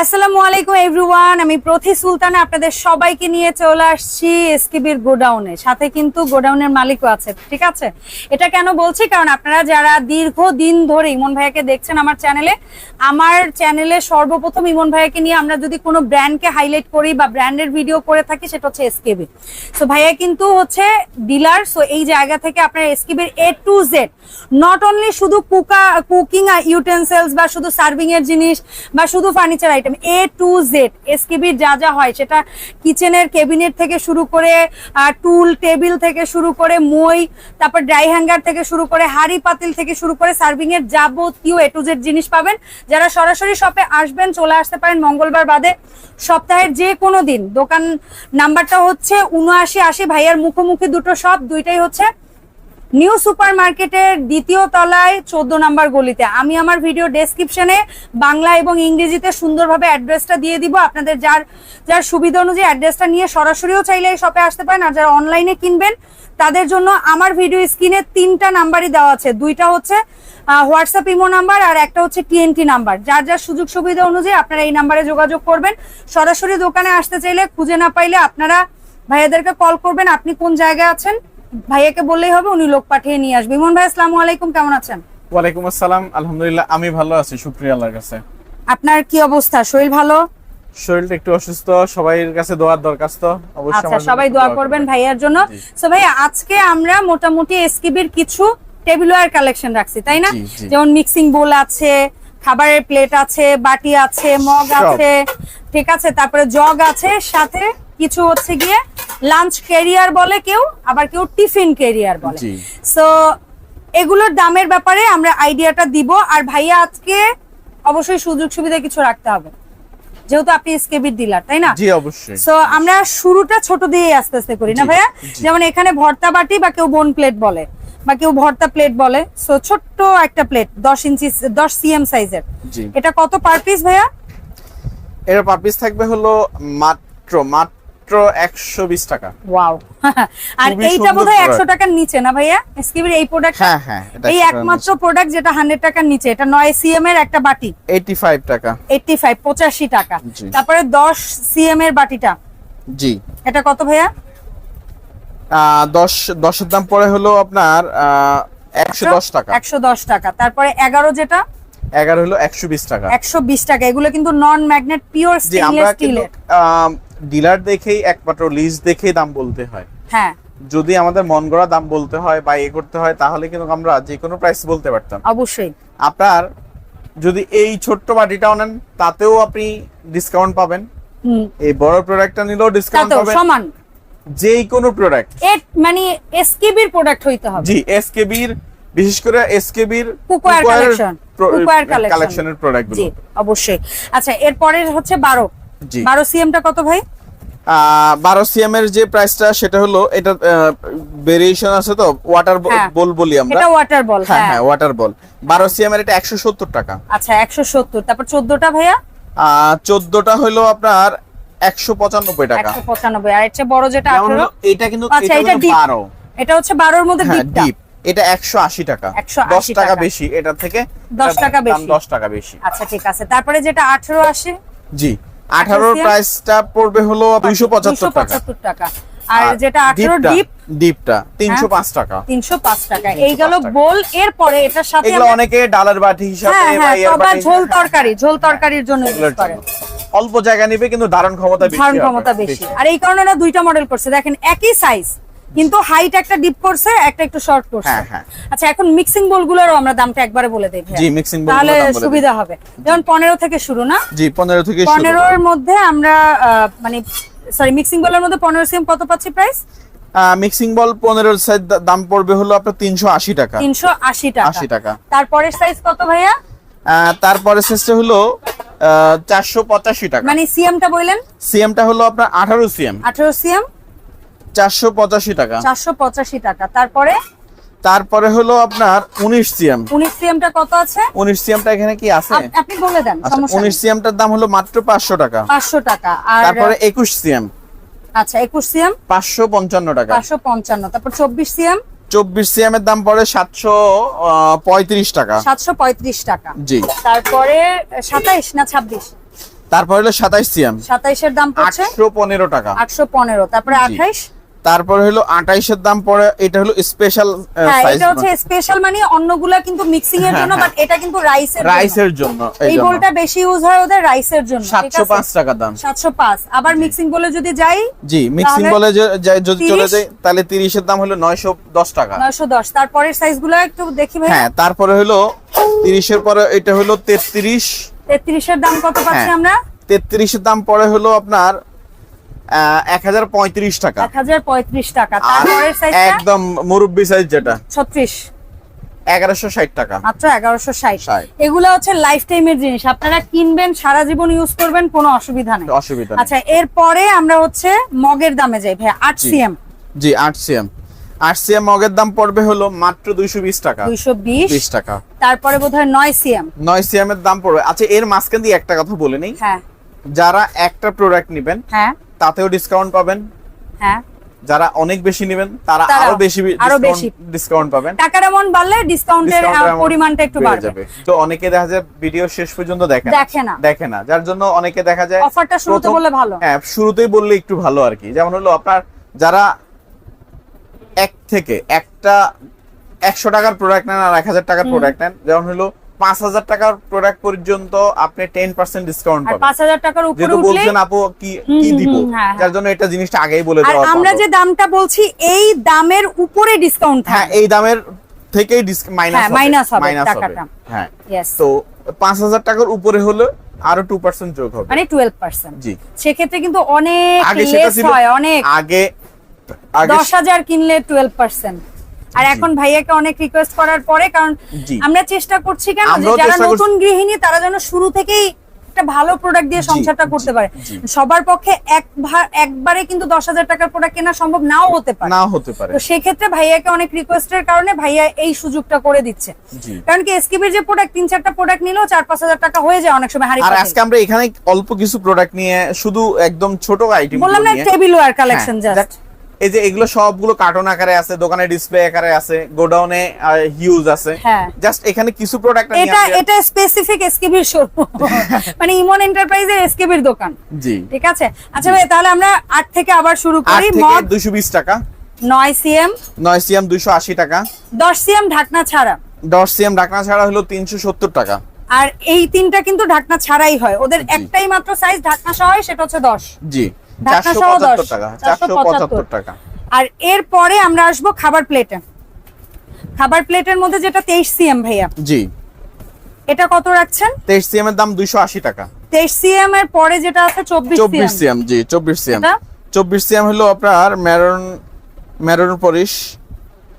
আসসালামু আলাইকুম এভরিওয়ান আমি প্রথি সুলতানা, আপনাদের সবাইকে নিয়ে চলে আসছি এসকেবির গোডাউনে। সাথে কিন্তু গোডাউনের মালিকও আছে, ঠিক আছে? এটা কেন বলছি? কারণ আপনারা যারা দীর্ঘ দিন ধরে ইমন ভাইয়াকে দেখছেন আমার চ্যানেলে আমার চ্যানেলে সর্বপ্রথম ইমন ভাইয়াকে নিয়ে আমরা যদি কোনো ব্র্যান্ডকে হাইলাইট করি বা ব্র্যান্ডের ভিডিও করে থাকি, সেটা হচ্ছে এসকেবি। সো ভাইয়া কিন্তু হচ্ছে ডিলার সো এই জায়গা থেকে আপনার এসকেবির A to Z not only শুধু কুকা কুকিং ইউটেন্সিলস বা শুধু সার্ভিং এর জিনিস বা শুধু furniture item A to Z এসকেবির যা যা হয়, সেটা কিচেনের কেবিনেট থেকে শুরু করে টুল টেবিল থেকে শুরু করে, মই, তারপর ড্রাই হ্যাঙ্গার থেকে শুরু করে, হাড়ি পাতিল থেকে শুরু করে সার্ভিং এর যাবতীয় এ টু জেড জিনিস পাবেন। যারা সরাসরি শপে আসবেন, চলে আসতে পারেন মঙ্গলবার বাদে। সপ্তাহের যে কোনো দিন, দোকান নাম্বারটা হচ্ছে উনআশি আশি, ভাইয়ার মুখোমুখি দুটো শপ দুইটাই হচ্ছে নিউ সুপার মার্কেটের দ্বিতীয় তলায় চোদ্দ নাম্বার গলিতে। আমি আমার ভিডিও ডেসক্রিপশনে বাংলা এবং ইংরেজিতে সুন্দরভাবে অ্যাড্রেসটা দিয়ে দিব। আপনাদের যার যার সুবিধা অনুযায়ী অ্যাড্রেসটা নিয়ে সরাসরিও চাইলে এই শপে আসতে পারেন। আর যারা অনলাইনে কিনবেন, তাদের জন্য আমার ভিডিও স্ক্রিনে তিনটা নাম্বারই দেওয়া আছে। দুইটা হচ্ছে হোয়াটসঅ্যাপ ইমো নাম্বার আর একটা হচ্ছে টিএনটি নাম্বার। যার যার সুযোগ সুবিধা অনুযায়ী আপনারা এই নাম্বারে যোগাযোগ করবেন। সরাসরি দোকানে আসতে চাইলে খুঁজে না পাইলে আপনারা ভাইয়াদেরকে কল করবেন। আপনি কোন জায়গায় আছেন? ভাইয়াকে বললেই হবে উনি লোক পাঠিয়ে নিয়ে আসবে। ইমন ভাই আসসালামু আলাইকুম কেমন আছেন? ওয়ালাইকুম আসসালাম আলহামদুলিল্লাহ আমি ভালো আছি শুক্রিয়া আল্লাহর কাছে। আপনার কি অবস্থা? শরীর ভালো? শরীরটা একটু অসুস্থ সবাইয়ের কাছে দোয়ার দরখাস্ত। অবশ্যই আচ্ছা সবাই দোয়া করবেন ভাইয়ার জন্য। সো ভাই আজকে আমরা মোটামুটি এসকিবির কিছু টেবিলওয়্যার কালেকশন রাখছি তাই না। যেমন মিক্সিং বোল আছে খাবারের প্লেট আছে বাটি আছে মগ আছে ঠিক আছে? তারপরে জগ আছে সাথে কিছু হচ্ছে গিয়ে লাঞ্চ ক্যারিয়ার বলে কেউ আবার কেউ টিফিন ক্যারিয়ার বলে। সো এগুলোর দামের ব্যাপারে আমরা আইডিয়াটা দিব আর ভাইয়া আজকে অবশ্যই সুযোগ সুবিধা কিছু রাখতে হবে। যেহেতু আপনি এসকেবির ডিলার তাই না? জি অবশ্যই। সো আমরা শুরুটা ছোট দিয়ে আস্তে আস্তে করি না ভাইয়া? যেমন এখানে ভর্তা বাটি বা কেউ বোন প্লেট বলে বা কেউ ভর্তা প্লেট বলে। সো ছোট্ট একটা প্লেট দশ ইঞ্চি দশ সিএম সাইজের এটা কত পার পিস ভাইয়া? এর পার পিস থাকবে হলো মাত্র মাত্র একশো বিশ টাকা। ওয়াও। আর এইটা বোধহয় product। একশো টাকার নিচে না ভাইয়া? এসকিবির এই প্রোডাক্ট হ্যাঁ হ্যাঁ এই একমাত্র প্রোডাক্ট যেটা হান্ড্রেড টাকার নিচে। এটা নয় সিএম এর একটা বাটি। এইটি ফাইভ টাকা। এইটটি ফাইভ পঁচাশি টাকা। তারপরে দশ সিএম এর বাটিটা। জি। এটা কত ভাইয়া? আহ, দশ দশের দাম পরে হলো আপনার একশো দশ টাকা। একশো দশ টাকা। তারপরে এগারো যেটা? এগারো হলো একশো বিশ টাকা। একশো বিশ টাকা। এগুলো কিন্তু নন ম্যাগনেট পিওর স্টেনলেস স্টিলের ডিলার দেখেই একমাত্র লিস্ট দেখেই দাম বলতে হয়। হ্যাঁ। যদি আমাদের মন গড়া দাম বলতে হয় বা এ করতে হয় তাহলে কিন্তু আমরা যে কোনো প্রাইস বলতে পারতাম। অবশ্যই। আপনার যদি এই ছোট্ট বাটিটাও নেন তাতেও আপনি ডিসকাউন্ট পাবেন। হুম। এই বড় প্রোডাক্টটা নিলেও ডিসকাউন্ট পাবেন। সমান। যেই কোনো প্রোডাক্ট মানে এসকেবির প্রোডাক্ট হইতে হবে। জি এসকেবির বিশেষ করে এসকেবির collection, cookware collection। কালেকশনের প্রোডাক্ট জি অবশ্যই। আচ্ছা এরপরে হচ্ছে বারো। জি বারো সিএমটা কত ভাই? বারো সিএম এর যে প্রাইসটা সেটা হলো এটা ভেরিয়েশন আছে তো ওয়াটার হ্যাঁ। বল বলি আমরা। এটা ওয়াটার বল হ্যাঁ হ্যাঁ। হ্যাঁ ওয়াটার বল বারো সিএম এর এটা একশো সত্তর টাকা। আচ্ছা একশো সত্তর। তারপর চোদ্দটা ভাইয়া? চোদ্দটা হলো আপনার একশো পঁচানব্বই টাকা। একশো পঁচানব্বই। আর চেয়ে বড় যেটা আঠারো? এটা কিন্তু আচ্ছা, এটা এটা। বারো। এটা হচ্ছে বারোর মধ্যে হ্যাঁ ডিপ এটা একশো আশি টাকা। 180 দশ টাকা। বেশি এটা থেকে 10 টাকা বেশি। দশ টাকা বেশি। আচ্ছা ঠিক আছে। তারপরে যেটা আঠারো আসে? জি। আঠারোর? প্রাইসটা পড়বে হলো দুইশো পঁচাত্তর টাকা। 275 টাকা। আর যেটা আঠারো ডিপ ডিপটা তিনশো পাঁচ টাকা। তিনশো পাঁচ টাকা। এই গেল। এর পরে এটার সাথে অনেকে ডালার বাটি হিসাবে হ্যাঁ হ্যাঁ ঝোল তরকারি ঝোল তরকারির জন্য ইউজ করে। অল্প জায়গা নিবে কিন্তু ধারণ ক্ষমতা বেশি ধারণ ক্ষমতা বেশি। আর এই কারণে না দুইটা মডেল করছে। দেখেন একই সাইজ কিন্তু হাইট একটা ডিপ করছে একটা একটু শর্ট করছে হ্যাঁ, হ্যাঁ। আচ্ছা এখন মিক্সিং বোল গুলোরও আমরা দামটা একবারে বলে দেই জি, তাহলে গুলোর দাম বলে দিই। সুবিধা হবে। যেমন পনেরো থেকে শুরু না? জি পনেরো থেকে শুরু। পনেরোর মধ্যে আমরা মানে সরি মিক্সিং বোলের মধ্যে পনেরো সিএম কত পাচ্ছি প্রাইস মিক্সিং বল পনেরোর সাইজ দাম পড়বে হলো আপনার তিনশো আশি টাকা। তিনশো আশি টাকা। 80 টাকা। তারপরের সাইজ কত ভাইয়া? তারপরে সাইজটা হলো চারশো পঁচাশি টাকা। মানে সিএমটা বললেন? সিএমটা হলো আপনার আঠারো সিএম আঠারো সিএম চারশো পঁচাশি টাকা। চারশো পঁচাশি টাকা। তারপরে? তারপরে হলো আপনার উনিশ সিএম। উনিশ সিএমটা কত আছে? উনিশ সিএমটা এখানে কি আছে? আপনি বলে দেন আচ্ছা উনিশ সিএমটার দাম হলো মাত্র পাঁচশো টাকা। পাঁচশো টাকা। আর তারপরে একুশ সিএম। আচ্ছা একুশ সিএম? পাঁচশো পঞ্চান্ন টাকা। পাঁচশো পঞ্চান্ন। তারপর চব্বিশ সিএম? চব্বিশ সিএম এর দাম পড়ে সাতশো পঁয়ত্রিশ টাকা। সাতশো পঁয়ত্রিশ টাকা। জি। তারপরে সাতাইশ না ছাব্বিশ? তারপর হলো সাতাইশ সিএম। সাতাইশের দাম পড়ছে? আটশো পনেরো টাকা। আটশো পনেরো। তারপরে আঠাইশ? তারপর হলো আঠাইশের দাম পড়ে এটা হলো স্পেশাল সাইজ এটা হচ্ছে স্পেশাল মানে অন্যগুলা কিন্তু মিক্সিং এর জন্য বাট এটা কিন্তু রাইসের রাইসের জন্য। এই বোলটা বেশি ইউজ হয় ওদের রাইসের জন্য সাতশো পাঁচ টাকা দাম। সাতশো পাঁচ। আবার মিক্সিং বলে যদি যাই জি মিক্সিং বলে যদি চলে 30 যায় তাহলে তিরিশের দাম হলো নয়শো দশ টাকা। নয়শো দশ। তারপরের সাইজগুলো একটু দেখি ভাই হ্যাঁ তারপরে হলো তিরিশের পরে এটা হলো তেত্রিশ। তেত্রিশের দাম কত পাচ্ছি হ্যাঁ। আমরা? তেত্রিশের দাম পরে হলো আপনার এক হাজার পঁয়ত্রিশ টাকা। এক হাজার পঁয়ত্রিশ টাকা। আর তারপরের সাইজটা একদম মুরব্বি সাইজ যেটা। ছত্রিশ। এগারোশো ষাট টাকা। মাত্র এগারোশো ষাট। 60 এগুলো হচ্ছে লাইফ টাইমের জিনিস। আপনারা কিনবেন সারা জীবন ইউজ করবেন কোনো অসুবিধা নেই। অসুবিধা আচ্ছা এরপরে আমরা হচ্ছে মগের দামে যাই। ভাই আট জি। সিএম। জি আট সিএম। আট সিএম মগের দাম পড়বে হলো মাত্র দুইশো বিশ টাকা। দুইশো বিশ। বিশ টাকা। তারপরে বোধ হয় নয় সিএম। নয় সিএম এর দাম পড়বে। আচ্ছা এর মাঝখান দিয়ে একটা কথা বলে নেই। হ্যাঁ। যারা একটা প্রোডাক্ট নেবেন হ্যাঁ। তাতেও ডিসকাউন্ট পাবেন। হ্যাঁ। যারা অনেক বেশি নেবেন তারা আরও বেশি আরও বেশি। ডিসকাউন্ট পাবেন। টাকার এমন বাড়লে ডিসকাউন্টের পরিমাণটা একটু বেড়ে বাড়বে। যাবে। তো অনেকে দেখা যায় ভিডিও শেষ পর্যন্ত দেখে দেখে না। দেখে না। যার জন্য অনেকে দেখা যায় অফারটা শুরুতে বললে ভালো। হ্যাঁ শুরুতেই বললে একটু ভালো আর কি। যেমন হলো আপনার যারা এক থেকে একটা একশো টাকার প্রোডাক্ট নেন আর এক হাজার টাকার প্রোডাক্ট নেন। যেমন হলো পাঁচ হাজার টাকার প্রোডাক্ট পর্যন্ত আপনি টেন পার্সেন্ট ডিসকাউন্ট পাবেন। পাঁচ হাজার টাকার উপরে যেহেতু বলছেন আপু কি কি দিব? হ্যাঁ, যার জন্য এটা জিনিসটা আগেই বলে দেওয়া আমরা যে দামটা বলছি এই দামের উপরে ডিসকাউন্ট হ্যাঁ এই দামের থেকেই মাইনাস হ্যাঁ, হবে মাইনাস হবে হ্যাঁ. তো পাঁচ হাজার টাকার উপরে হলে আরও টু পার্সেন্ট যোগ হবে। মানে টুয়েলভ পার্সেন্ট জি। সেক্ষেত্রে কিন্তু অনেক আগে লেস হয় অনেক। আগে আগে দশ হাজার কিনলে টুয়েলভ পার্সেন্ট আর এখন ভাইয়াকে অনেক রিকোয়েস্ট করার পরে কারণ আমরা চেষ্টা করছি কেন যারা নতুন গৃহিণী তারা যেন শুরু থেকেই একটা ভালো প্রোডাক্ট দিয়ে সংসারটা করতে পারে। সবার পক্ষে একবারে কিন্তু দশ হাজার টাকার প্রোডাক্ট কেনা সম্ভব নাও হতে পারে। নাও হতে পারে। তো সেক্ষেত্রে ভাইয়াকে অনেক রিকোয়েস্টের কারণে ভাইয়া এই সুযোগটা করে দিচ্ছে। কারণ কি এসকিবির যে প্রোডাক্ট তিন চারটা প্রোডাক্ট নিলেও চার পাঁচ হাজার টাকা হয়ে যায় অনেক সময় হাড়ি আর আজকে আমরা এখানে অল্প কিছু প্রোডাক্ট নিয়ে শুধু একদম ছোট আইটেম বললাম না টেবিল ওয়ার কালেকশন জাস্ট এই যে এগুলো সবগুলো কার্টন আকারে আছে দোকানে ডিসপ্লে আকারে আছে গোডাউনে হিউজ আছে। হ্যাঁ। জাস্ট এখানে কিছু প্রোডাক্ট এটা এটা স্পেসিফিক এসকেবির শোরুম মানে ইমন এন্টারপ্রাইজের এসকেবির দোকান। জি। ঠিক আছে? আচ্ছা ভাই তাহলে আমরা আট থেকে আবার শুরু করি। মগ দুইশো বিশ টাকা। নয় সিএম নয় সিএম দুইশো আশি টাকা। দশ সিএম ঢাকনা ছাড়া। দশ সিএম ঢাকনা ছাড়া হলো তিনশো সত্তর টাকা। আর এই তিনটা কিন্তু ঢাকনা ছাড়াই হয়। ওদের একটাই মাত্র সাইজ ঢাকনা সহ হয় সেটা হচ্ছে দশ। জি। ঢাকনা চারশো পঁচাত্তর টাকা চারশো পঁচাত্তর টাকা। আর এরপরে আমরা আসব খাবার প্লেটে। খাবার প্লেটের মধ্যে যেটা তেইশ সিএম ভাইয়া। জি। এটা কত রাখছেন? তেইশ সিএম এর দাম দুইশো আশি টাকা। তেইশ সিএম এর পরে যেটা আছে চব্বিশ চব্বিশ সিএম জি চব্বিশ সিএম। এটা? চব্বিশ সিএম হলো আপনার মেরন মেরন পরিশ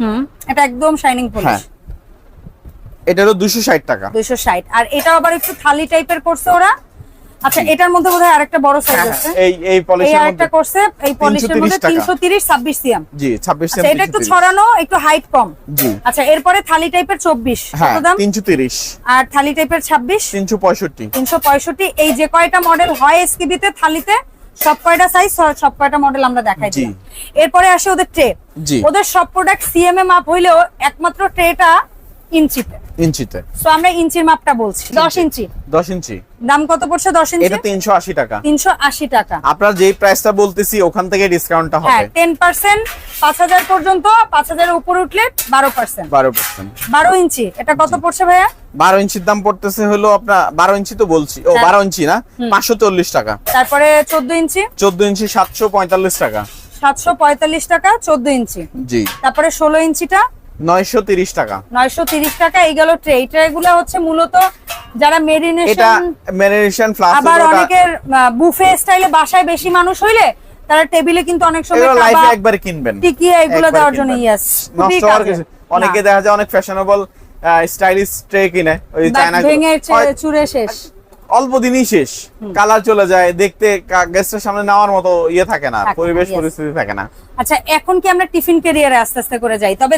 হুম এটা একদম শাইনিং হ্যাঁ। পলিশ এটা হলো দুশো ষাট টাকা। দুইশো ষাট। আর এটাও আবার একটু থালি টাইপের করছে ওরা। আচ্ছা এটার মধ্যে বোধহয় আরেকটা বড় সাইজ হ্যাঁ, আছে। এই এই এই পলিশের মধ্যে করছে এই পলিশের মধ্যে টাকা। তিনশো তিরিশ ছাব্বিশ সিএম জি ছাব্বিশ আচ্ছা এটা একটু ছড়ানো একটু হাইট কম। জি। আচ্ছা এরপরে থালি টাইপের চব্বিশ হ্যাঁ কত দাম? তিনশো তিরিশ। আর থালি টাইপের ছাব্বিশ? তিনশো পঁয়ষট্টি। তিনশো পঁয়ষট্টি। এই যে কয়টা মডেল হয় এসকিবিতে থালিতে? সব কয়টা সাইজ সব কয়টা মডেল আমরা দেখাই দিই এরপরে আসে ওদের ট্রে। ওদের সব প্রোডাক্ট সিএমএ মাপ হইলেও একমাত্র ট্রেটা ইঞ্চিতে। ইঞ্চিতে। সো আমরা ইঞ্চির মাপটা বলছি। দশ ইঞ্চি। দশ ইঞ্চি। দাম কত পড়ছে দশ ইঞ্চি? এটা তিনশো আশি টাকা। তিনশো আশি টাকা। আপনার যেই প্রাইসটা বলতেছি ওখান থেকে ডিসকাউন্টটা হ্যাঁ হবে। পার্সেন্ট পাঁচ হাজার পর্যন্ত পাঁচ হাজারের উপরে উঠলে বারো পার্সেন্ট বারো পার্সেন্ট বারো ইঞ্চি। এটা কত পড়ছে ভাইয়া? বারো ইঞ্চির দাম পড়তেছে হলো আপনার বারো ইঞ্চি তো বলছি। ও হ্যাঁ। বারো ইঞ্চি না? পাঁচশো চল্লিশ টাকা। তারপরে চোদ্দ ইঞ্চি? চোদ্দ ইঞ্চি সাতশো পঁয়তাল্লিশ টাকা। সাতশো পঁয়তাল্লিশ টাকা চোদ্দ ইঞ্চি। জি। তারপরে ষোলো ইঞ্চিটা নয়শো তিরিশ টাকা। নয়শো তিরিশ টাকা এই গেল ট্রে। এই ট্রে গুলো হচ্ছে মূলত যারা এটা মেরিনেশন ম্যারিনেশন আবার অনেকের বুফে স্টাইলে বাসায় বেশি মানুষ হইলে তারা টেবিলে কিন্তু অনেক সময় এগুলো লাইফে একবারে কিনবেন। টিকিয়া এগুলো দেওয়ার জন্য। ইয়াস নষ্ট হওয়ার কিছু অনেকে দেখা যায় অনেক ফ্যাশনেবল স্টাইলিশ ট্রে কিনে ওই চায়না ভেঙে চুরে শেষ। অল্প দিনই শেষ। কালার চলে যায় দেখতে গেস্টের সামনে নেওয়ার মতো ইয়ে থাকে না পরিবেশ পরিস্থিতি থাকে না। আচ্ছা এখন কি আমরা টিফিন ক্যারিয়ারে আস্তে আস্তে করে যাই? তবে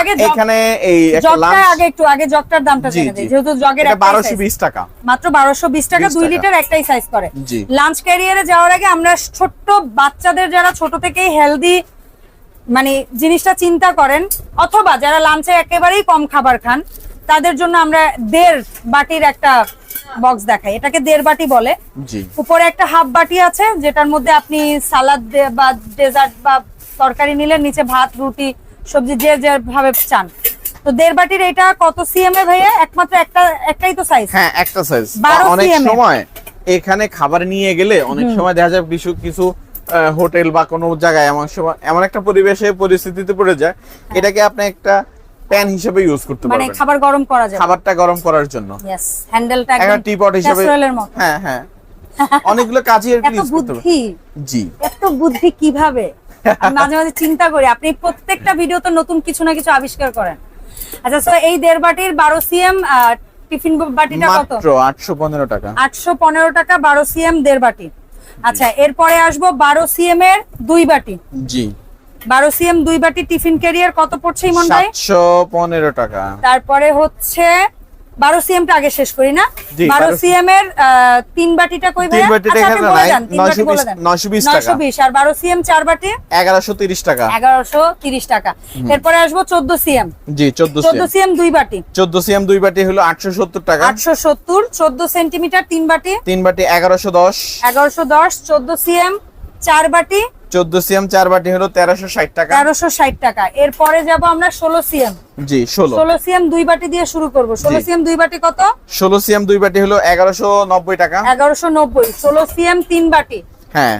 আগে এখানে এই একটা জগটা লাঞ্চ আগে একটু আগে জগটার দামটা জেনে দিই জি যেহেতু জগের এটা একটাই বারোশো size। বিশ টাকা। মাত্র বারোশো বিশ টাকা 20 দুই লিটার একটাই সাইজ করে। লাঞ্চ ক্যারিয়ারে যাওয়ার আগে আমরা ছোট্ট বাচ্চাদের যারা ছোট থেকেই হেলদি মানে জিনিসটা চিন্তা করেন অথবা যারা লাঞ্চে একেবারেই কম খাবার খান তাদের জন্য আমরা দেড় বাটির একটা বক্স দেখাই এটাকে দেড় বাটি বলে। উপরে একটা হাফ বাটি আছে যেটার মধ্যে আপনি সালাদ বা ডেজার্ট বা তরকারি নিলেন নিচে ভাত রুটি সবজি যে যেভাবে চান। তো দেড় বাটির এটা কত সিএম এ ভাইয়া? একমাত্র একটা একটাই তো সাইজ হ্যাঁ একটা সাইজ অনেক সময় এখানে খাবার নিয়ে গেলে অনেক সময় দেখা যায় কিছু কিছু হোটেল বা কোনো জায়গায় এমন সময় এমন একটা পরিবেশে পরিস্থিতিতে পড়ে যায়। এটাকে আপনি একটা প্যান হিসেবে ইউজ করতে হ্যাঁ। মানে খাবার গরম করা যাবে। খাবারটা গরম করার জন্য। ইয়েস হ্যান্ডেলটা একটা একদম টিপট হিসেবে হ্যাঁ হ্যাঁ। অনেকগুলো কাজে এত ইউজ করতে পারবেন। জি। এত বুদ্ধি কীভাবে? মাঝে মাঝে চিন্তা করি আপনি প্রত্যেকটা ভিডিওতে নতুন কিছু না কিছু আবিষ্কার করেন। আচ্ছা সো এই দেড় বাটির বারো সিএম টিফিন বাটিটা কত? মাত্র আটশো পনেরো টাকা। আটশো পনেরো টাকা বারো সিএম দেড় বাটি। আচ্ছা এরপরে আসব বারো সিএম এর দুই বাটি। জি। বারো সিএম দুই বাটি টিফিন ক্যারিয়ার কত পড়ছে ইমন ভাই সাতশো পনেরো টাকা। তারপরে হচ্ছে বারো সিএম টা আগে শেষ করি না? বারো 12 সিএম। এর তিন বাটিটা কই তিন বাটিটা আচ্ছা, এখানে নাই, দেন, তিন বাটি 920 বলে দেন। 920 টাকা। 920 আর বারো সিএম চার বাটি? এগারোশো তিরিশ টাকা। এগারোশো তিরিশ টাকা। এরপরে আসব চোদ্দ সিএম। জি চোদ্দ চোদ্দ সিএম দুই বাটি। চোদ্দ সিএম দুই বাটি হলো আটশো সত্তর টাকা। আটশো সত্তর চোদ্দ সেন্টিমিটার তিন বাটি। তিন বাটি এগারোশো দশ। এগারোশো দশ চোদ্দ সিএম চার বাটি। চোদ্দ সিএম চার বাটি হলো তেরোশো ষাট টাকা। তেরোশো ষাট টাকা। এরপরে যাব আমরা ষোলো সিএম। জি দুই বাটি দিয়ে শুরু করব। সিএম দুই বাটি কত? ষোলো সিএম দুই বাটি হলো এগারোশো নব্বই টাকা। এগারোশো নব্বই। ষোলো সিএম তিন বাটি। হ্যাঁ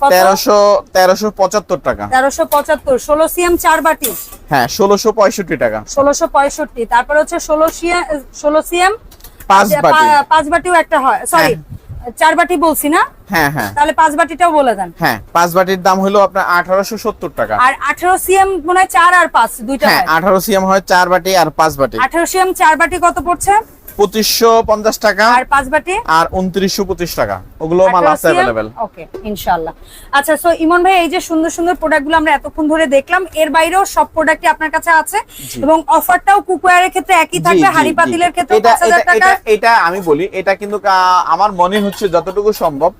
কত? তেরোশো তেরোশো পঁচাত্তর টাকা। তেরোশো পঁচাত্তর। ষোলো সিএম চার বাটি। হ্যাঁ ষোলোশো পঁয়ষট্টি টাকা। ষোলোশো পঁয়ষট্টি। তারপর হচ্ছে ষোলো সিএম ষোলো সিএম। পাঁচ বাটি। পাঁচ বাটিও একটা হয়। সরি চার বাটি বলছি না? হ্যাঁ হ্যাঁ। তাহলে পাঁচ বাটিটাও বলে দেন। হ্যাঁ পাঁচ বাটির দাম হলো আপনার আঠারোশো সত্তর টাকা। আর আঠারো সিএম মনে হয় চার আর পাঁচ দুইটা হ্যাঁ আঠারো সিএম হয় চার বাটি আর পাঁচ বাটি। আঠারো সিএম চার বাটি কত পড়ছে? পঁচিশশো পঞ্চাশ টাকা। আর পাঁচ বাটি? আর উনত্রিশশো পঁচিশ টাকা। ওগুলো মাল আছে অ্যাভেলেবেল ওকে ইনশাআল্লাহ আচ্ছা সো ইমন ভাই এই যে সুন্দর সুন্দর প্রোডাক্টগুলো আমরা এতক্ষণ ধরে দেখলাম এর বাইরেও সব প্রোডাক্টই আপনার কাছে আছে। এবং অফারটাও কুকওয়্যারের ক্ষেত্রে একই থাকবে হাড়ি পাতিলের ক্ষেত্রে পাঁচ হাজার টাকা এটা- আমি বলি এটা কিন্তু আমার মনে হচ্ছে যতটুকু সম্ভব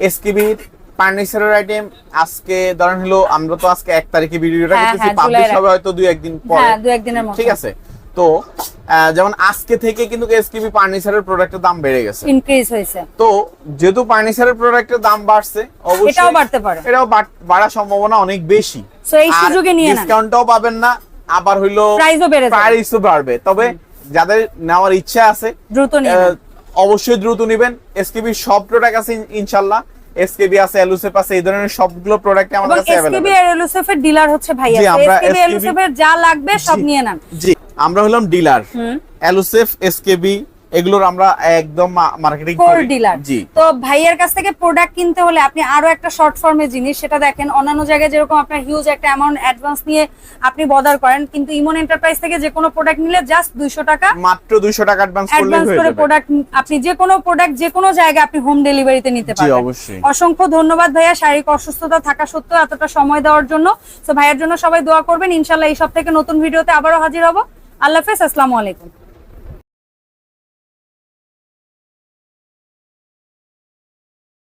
এসকিবির ফার্নিচারের আইটেম আজকে ধরেন হলো আমরা তো আজকে এক তারিখে ভিডিওটা হ্যাঁ, করতেছি হ্যাঁ, পাবলিশ হবে হয়তো দুই একদিন পরে। হ্যাঁ দু একদিনের মধ্যে ঠিক আছে? তো যেমন আজকে থেকে কিন্তু এসকিবি ফার্নিচারের প্রোডাক্টের দাম বেড়ে গেছে। ইনক্রিজ হয়েছে। তো যেহেতু ফার্নিচারের প্রোডাক্টের দাম বাড়ছে অবশ্যই এটাও বাড়তে পারে। এটাও বাড়ার সম্ভাবনা অনেক বেশি। So, এই সুযোগে নিয়ে নেন। ডিসকাউন্টটাও পাবেন না আবার হইল Price-ও বেড়ে যাবে। প্রাইসও বাড়বে। তবে যাদের নেওয়ার ইচ্ছা আছে দ্রুত নেন। অবশ্যই দ্রুত নেবেন। এসকেবি সব প্রোডাক্ট আছে ইন- ইনশাল্লাহ। এসকেবি আছে এলুসেফ আছে এই ধরনের সবগুলো প্রোডাক্ট আমাদের কাছে এসকেবি আর এলুসেফের ডিলার হচ্ছে ভাইয়া। আমরা এসকেবি এলুসেফের যা লাগবে সব নিয়ে নেন। জি আমরা হলাম ডিলার এলুসেফ এসকেবি এগুলোর আমরা একদম মার্কেটিং কোর। ডিলার জি। তো ভাইয়ের কাছ থেকে প্রোডাক্ট কিনতে হলে আপনি আরও একটা শর্ট ফর্মের জিনিস সেটা দেখেন অন্যান্য জায়গায় যেরকম আপনার হিউজ একটা অ্যামাউন্ট অ্যাডভান্স নিয়ে আপনি বদার করেন কিন্তু ইমন এন্টারপ্রাইজ থেকে যে কোনো প্রোডাক্ট নিলে জাস্ট দুইশো টাকা মাত্র 200 টাকা অ্যাডভান্স অ্যাডভান্স করে প্রোডাক্ট আপনি যে কোনো প্রোডাক্ট যে কোনো জায়গায় আপনি হোম ডেলিভারিতে নিতে জি পারবেন। অবশ্যই। অসংখ্য ধন্যবাদ ভাইয়া শারীরিক অসুস্থতা থাকা সত্ত্বেও এতটা সময় দেওয়ার জন্য। তো ভাইয়ের জন্য সবাই দোয়া করবেন ইনশাল্লাহ এই সব থেকে নতুন ভিডিওতে আবারও হাজির হব। আল্লাহ হাফেজ আসসালামু আলাইকুম।